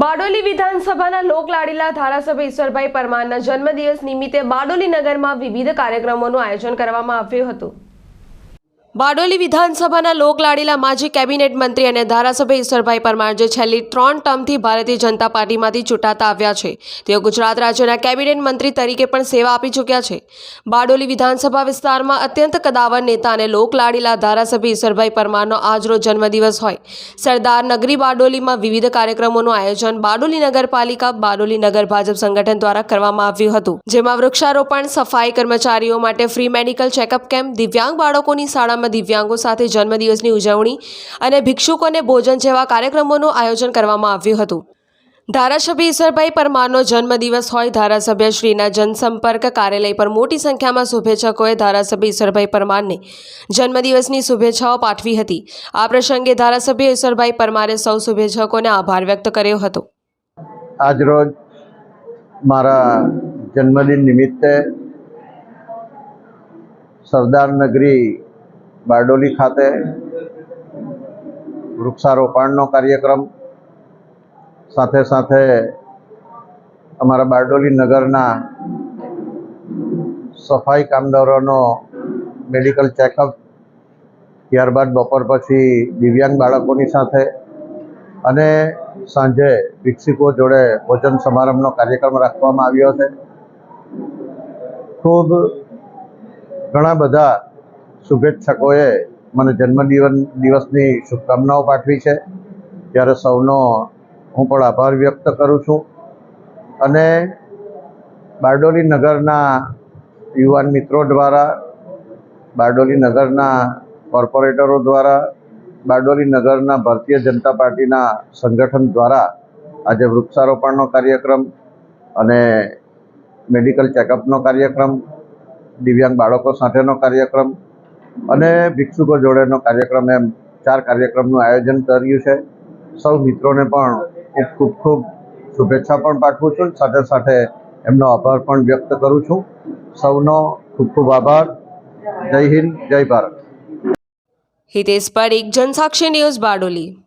બારડોલી વિધાનસભાના લોકલાડીલા ધારાસભ્ય ઈશ્વરભાઈ પરમારના જન્મદિવસ નિમિત્તે બારડોલી નગરમાં વિવિધ કાર્યક્રમોનું આયોજન કરવામાં આવ્યું હતું. બારડોલી વિધાનસભાના લોકલાડીલા માજી કેબિનેટ મંત્રી અને ધારાસભ્ય ઈશ્વરભાઈ પરમાર જે છેલ્લી ત્રણ ટર્મથી ભારતીય જનતા પાર્ટીમાંથી ચૂંટાતા આવ્યા છે. તેઓ ગુજરાત રાજ્યના કેબિનેટ મંત્રી તરીકે પણ સેવા આપી ચૂક્યા છે. બારડોલી વિધાનસભા વિસ્તારમાં અત્યંત કદાવર નેતા અને લોકલાડીલા ધારાસભ્ય ઈશ્વરભાઈ પરમારનો આજરો જન્મદિવસ હોય. સરદાર નગરી બારડોલીમાં વિવિધ કાર્યક્રમોનું આયોજન બારડોલી નગરપાલિકા, બારડોલી નગર ભાજપ સંગઠન દ્વારા કરવામાં આવ્યું હતું. જેમાં વૃક્ષારોપણ, સફાઈ કર્મચારીઓ માટે ફ્રી મેડિકલ ચેકઅપ કેમ્પ દિવ્યાંગ બાળકોની શાળામાં દિવ્યાંગો સાથે જન્મદિવસની ઉજવણી અને ભિક્ષુકોને ભોજન જેવા કાર્યક્રમોનું આયોજન કરવામાં આવ્યું હતું. ધારાસભ્ય ઈશ્વરભાઈ પરમારનો જન્મદિવસ હોય ધારાસભ્ય જનસંપર્ક કાર્યાલય પર મોટી સંખ્યામાં શુભેચ્છકોએ ધારાસભ્ય ઈશ્વરભાઈ પરમારને જન્મદિવસની શુભેચ્છાઓ પાઠવી હતી. આ પ્રસંગે ધારાસભ્ય ઈશ્વરભાઈ પરમારે સૌ શુભેચ્છકોને આભાર વ્યક્ત કર્યો હતો. આજરોજ મારા જન્મદિન નિમિત્તે સરદાર નગરી બારડોલી ખાતે વૃક્ષારોપણનો કાર્યક્રમ. સાથે સાથે અમારા બારડોલી નગરના સફાઈ કામદારોનો મેડિકલ ચેકઅપ. ત્યારબાદ બપોર પછી દિવ્યાંગ બાળકોની સાથે અને સાંજે વિક્ષિકો જોડે ભોજન સમારંભનો કાર્યક્રમ રાખવામાં આવ્યો છે. ખૂબ ઘણા બધા શુભેચ્છકોએ મને જન્મદિવસ દિવસની શુભકામનાઓ પાઠવી છે. ત્યારે સૌનો હું પણ આભાર વ્યક્ત કરું છું. અને બારડોલી નગરના યુવાન મિત્રો દ્વારા, બારડોલી નગરના કોર્પોરેટરો દ્વારા, બારડોલી નગરના ભારતીય જનતા પાર્ટીના સંગઠન દ્વારા આજે વૃક્ષારોપણનો કાર્યક્રમ અને મેડિકલ ચેકઅપનો કાર્યક્રમ, દિવ્યાંગ બાળકો સાથેનો કાર્યક્રમ અને ભિક્ષુકો જોડેનો કાર્યક્રમ એમ, ચાર કાર્યક્રમનું આયોજન કર્યું છે. સૌ મિત્રોને પણ ખૂબ ખૂબ ખૂબ શુભેચ્છા પણ પાઠવું છું. સાથે સાથે એમનો આભાર પણ વ્યક્ત કરું છું. સૌનો ખૂબ ખૂબ આભાર. જય હિન્દ, જય ભારત. હિતેશ પરીખ, જનસાક્ષી ન્યૂઝ બારડોલી.